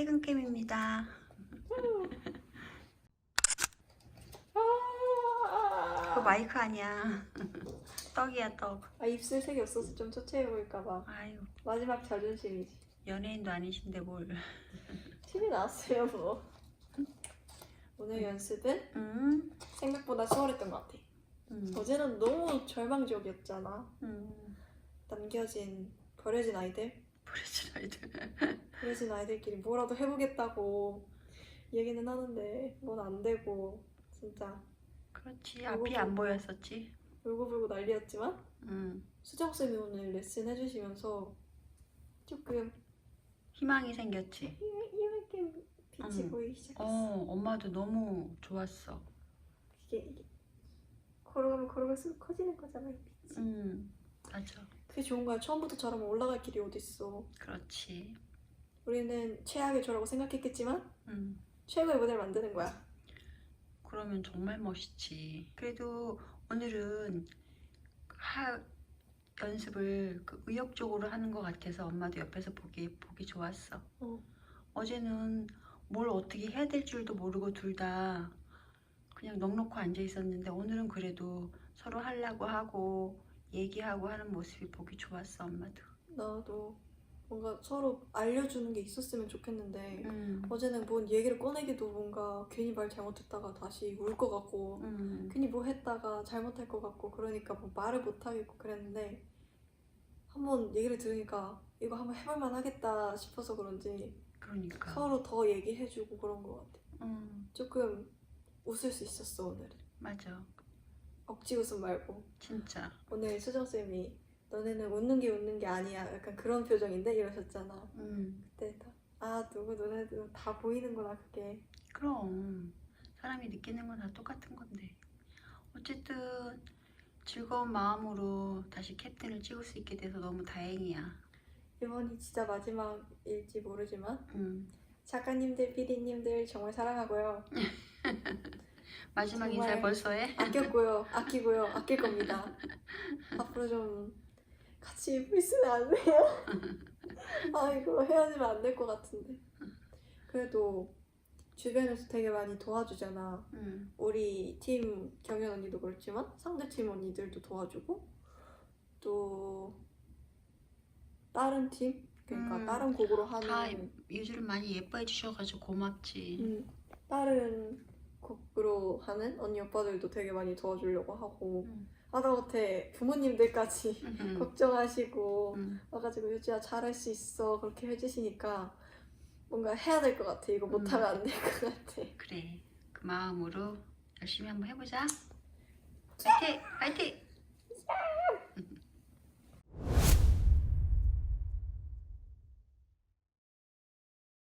퇴근캠입니다. 그거 마이크 아니야. 떡이야 떡. 아 입술 색이 없어서 좀 초췌해 보일까봐 아유 마지막 자존심이지 연예인도 아니신데 뭘. TV 나왔어요 뭐 오늘 연습은 음. 생각보다 수월했던 것 같아 음. 어제는 너무 절망적이었잖아 음. 남겨진 버려진 아이들 버려진 아이들. 버려진 아이들끼리 뭐라도 해보겠다고 얘기는 하는데 뭔 안 되고 진짜 그렇지 앞이 안 보였었지. 울고불고 난리였지만 음. 수정 쌤이 오늘 레슨 해주시면서 조금 희망이 생겼지. 이렇게 빛이 음. 보이기 시작했어 어 엄마도 너무 좋았어. 이게, 이게 걸어가면 걸어갈수록 커지는 거잖아 이 빛이 음 맞아. 그게 좋은 거야 처음부터 저라면 올라갈 길이 어딨어 그렇지. 우리는 최악의 저라고 생각했겠지만 음. 최고의 무대를 만드는 거야 그러면 정말 멋있지. 그래도 오늘은 하 연습을 그 의욕적으로 하는 것 같아서 엄마도 옆에서 보기 보기 좋았어. 어. 어제는 뭘 어떻게 해야 될 줄도 모르고 둘 다 그냥 넋놓고 앉아 있었는데 오늘은 그래도 서로 하려고 하고 얘기하고 하는 모습이 보기 좋았어 엄마도. 나도 뭔가 서로 알려주는 게 있었으면 좋겠는데 음. 어제는 뭔 얘기를 꺼내기도 뭔가 괜히 말 잘못했다가 다시 울 것 같고 음. 괜히 뭐 했다가 잘못할 것 같고 그러니까 뭐 말을 못 하겠고 그랬는데 한번 얘기를 들으니까 이거 한번 해볼만 하겠다 싶어서 그런지 그러니까. 서로 더 얘기해주고 그런 것 같아. 음. 조금 웃을 수 있었어 오늘은. 맞아. 억지 웃음 말고 진짜. 오늘 수정 쌤이 너네는 웃는 게 웃는 게 아니야 약간 그런 표정인데 이러셨잖아. 음. 그때 다, 아 누구 눈에도 다 보이는구나 그게. 그럼 사람이 느끼는 건 다 똑같은 건데 어쨌든 즐거운 마음으로 다시 캡틴을 찍을 수 있게 돼서 너무 다행이야. 이번이 진짜 마지막일지 모르지만 음. 작가님들, PD님들 정말 사랑하고요. 마지막 인사 벌써 해? 아꼈고요, 아끼고요, 아낄 겁니다. 앞으로 좀 같이 있으면 안 돼요? 아 이거 헤어지면 안 될 것 같은데. 그래도 주변에서 되게 많이 도와주잖아. 음. 우리 팀 경연 언니도 그렇지만 상대 팀 언니들도 도와주고 또 다른 팀 그러니까 음, 다른 곡으로 다 하는 요즘 많이 예뻐해 주셔가지고 고맙지. 음, 다른 곡으로 하는 언니 오빠들도 되게 많이 도와주려고 하고 음. 하다못해 부모님들까지 음. 걱정하시고 음. 와가지고 유지야 잘할 수 있어 그렇게 해주시니까 뭔가 해야 될 것 같아 이거 못하면 안 될 것 같아 그래 그 마음으로 열심히 한번 해보자. 파이팅! 파이팅!